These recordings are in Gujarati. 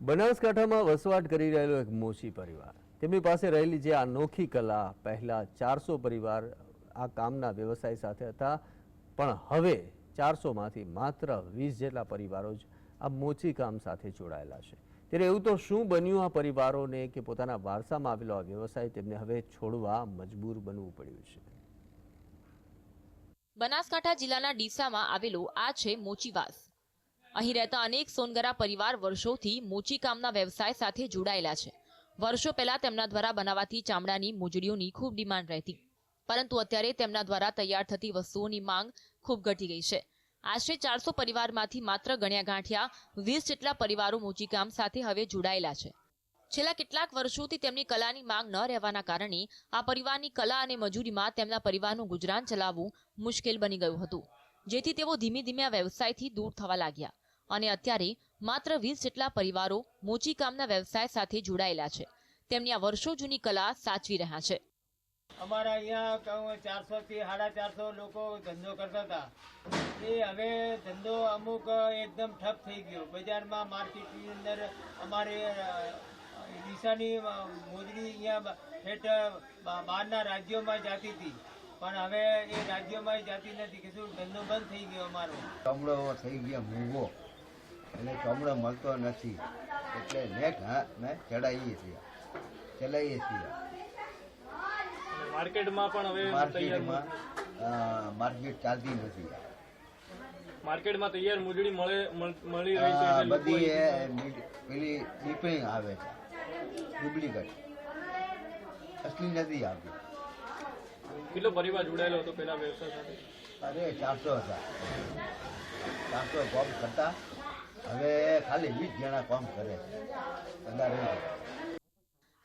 બનાસકાંઠામાં વસવાટ કરી રહેલો એક મોચી પરિવાર. તેમની પાસે રહેલી જે અનોખી કલા, પહેલાં ચારસો પરિવાર આ કામના વ્યવસાય સાથે હતા, પણ હવે ચારસોમાંથી માત્ર વીસ જેટલા પરિવારો જ આ મોચી કામ સાથે જોડાયેલા છે. ત્યારે એવું તો શું બન્યું આ પરિવારોને કે પોતાના વારસામાં આવેલો આ વ્યવસાય તેમને હવે છોડવા મજબૂર બનવું પડ્યું છે? બનાસકાંઠા જિલ્લાના ડીસામાં આવેલો આ છે મોચીવાસ અહીં રહેતા અનેક સોનગરા પરિવાર વર્ષોથી મોચી કામના વ્યવસાય સાથે જોડાયેલા છે. વર્ષો પહેલા તેમના દ્વારા બનાવાતી ચામડાની મોજડીઓની ખૂબ ડિમાન્ડ રહેતી. પરંતુ અત્યારે તેમના દ્વારા તૈયાર થતી વસ્તુઓની માંગ ખૂબ ઘટી ગઈ છે. આશરે ચારસો પરિવારમાંથી માત્ર ગણ્યા ગાંઠિયા વીસ જેટલા પરિવારો મોચીકામ સાથે હવે જોડાયેલા છે. છેલ્લા કેટલાક વર્ષોથી તેમની કલાની માંગ ન રહેવાના કારણે આ પરિવારની કલા અને મજૂરીમાં તેમના પરિવારનું ગુજરાન ચલાવવું મુશ્કેલ બની ગયું હતું. જેથી તેઓ ધીમે ધીમે આ વ્યવસાયથી દૂર થવા લાગ્યા. અને અત્યારે માત્ર વીસ જેટલા પરિવારો મોચી કામના વ્યવસાય સાથે જોડાયેલા છે. તેમની આ વર્ષો જૂની કલા સાચવી રહ્યા છે. અમારા અહીંયા કહું ચારસો થી સાડા ચારસો લોકો ધંધો કરતા હતા. એ હવે ધંધો અમુક એકદમ ઠપ થઈ ગયો. બજારમાં માર્કેટની અંદર અમારે ડીસાની મોજડી અહીંયા ઠેઠ બહારના રાજ્યોમાં જતી હતી. પણ હવે એ રાજ્યોમાં જતી નથી. કે શું ધંધો બંધ થઈ ગયો અમારો. ચામડો થઈ ગયો મૂંગો એટલે ચામડો મળતો નથી. એટલે નેટ હા ને ચડાવીએ છીએ. ચલાવીએ છીએ. માર્કેટમાં પણ હવે માર્કેટમાં માર્કેટ ચાલતી નથી. માર્કેટમાં તૈયાર મૂજડી મળે મળી રહી છે બધી પેલી ડીપિંગ આવે છે. ડુપ્લિકેટ. અસલી નથી આવતી. કેટલો પરિવાર જોડાયેલો હતો પેલા વ્યવસાય સાથે? અરે ચારસો હતા. ચારસો જોબ કરતા. હવે ખાલી વીસ જણા કામ કરે.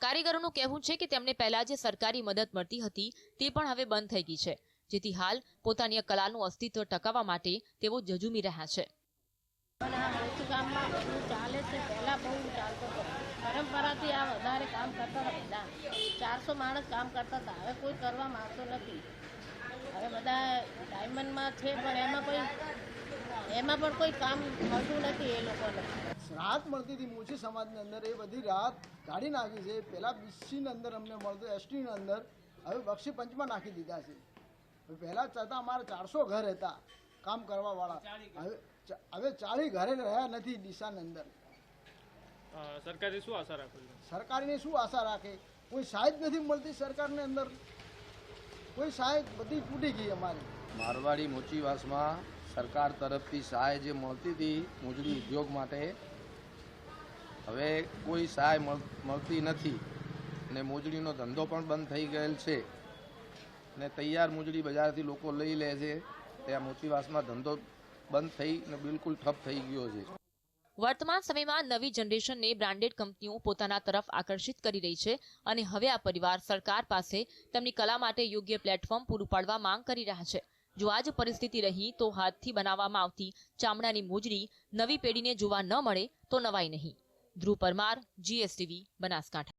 કારીગરોનું કહેવું છે કે તેમને પહેલા જે સરકારી મદદ મળતી હતી તે પણ હવે બંધ થઈ ગઈ છે. જેથી હાલ પોતાની કલાનું અસ્તિત્વ ટકાવવા માટે તેઓ જજુમી રહ્યા છે. અને આ મોચી ગામમાં બધું ચાલે છે પહેલાં બહુ ચાલતો હતો પરંપરાથી આ વધારે કામ કરતા હતા બધા. ચારસો માણસ કામ કરતા હતા. હવે કોઈ કરવા માંગતો નથી. હવે બધા ડાયમંડમાં છે પણ એમાં કોઈ એમાં પણ કોઈ કામ મળતું નથી એ લોકોને. રાહત મળતી હતી મોચી સમાજની અંદર એ બધી રાહત કાઢી નાખી છે. પહેલાં બીસીની અંદર અમને મળતું એસટીની અંદર. હવે બક્ષી પંચમાં નાખી દીધા છે. પહેલાં છતાં અમારા ચારસો ઘર હતા કામ કરવાવાળા. હવે હવે ચાળી ઘરે રહ્યા નથી દિશાની અંદર. સરકારે શું આશા રાખે સરકારની શું આશા રાખે? કોઈ સહાય નથી મળતી સરકારની અંદર? કોઈ સહાય બધી તૂટી ગઈ અમારી. મારવાડી મોચીવાસમાં સરકાર તરફથી સહાય જે મળતી હતી મોજડી ઉદ્યોગ માટે, હવે કોઈ સહાય મળતી નથી ને મોજડીનો ધંધો પણ બંધ થઈ ગયેલ છે ને તૈયાર મોજડી બજારથી લોકો લઈ લે છે ત્યાં મોતીવાસમાં ધંધો બંધ થઈ અને બિલકુલ ઠપ થઈ ગયો છે. વર્તમાન સમયમાં નવી જનરેશનને બ્રાન્ડેડ કંપનીઓ પોતાના તરફ આકર્ષિત કરી રહી છે અને હવે આ પરિવાર સરકાર પાસે તેમની કલા માટે યોગ્ય પ્લેટફોર્મ પૂરું પાડવા માંગ કરી રહ્યા છે. જો આ જ પરિસ્થિતિ રહી તો હાથથી બનાવવામાં આવતી ચામડાની મોજડી નવી પેઢીને જોવા ન મળે તો નવાઈ નહીં. ધ્રુવ પરમાર જીએસટીવી બનાસકાંઠા.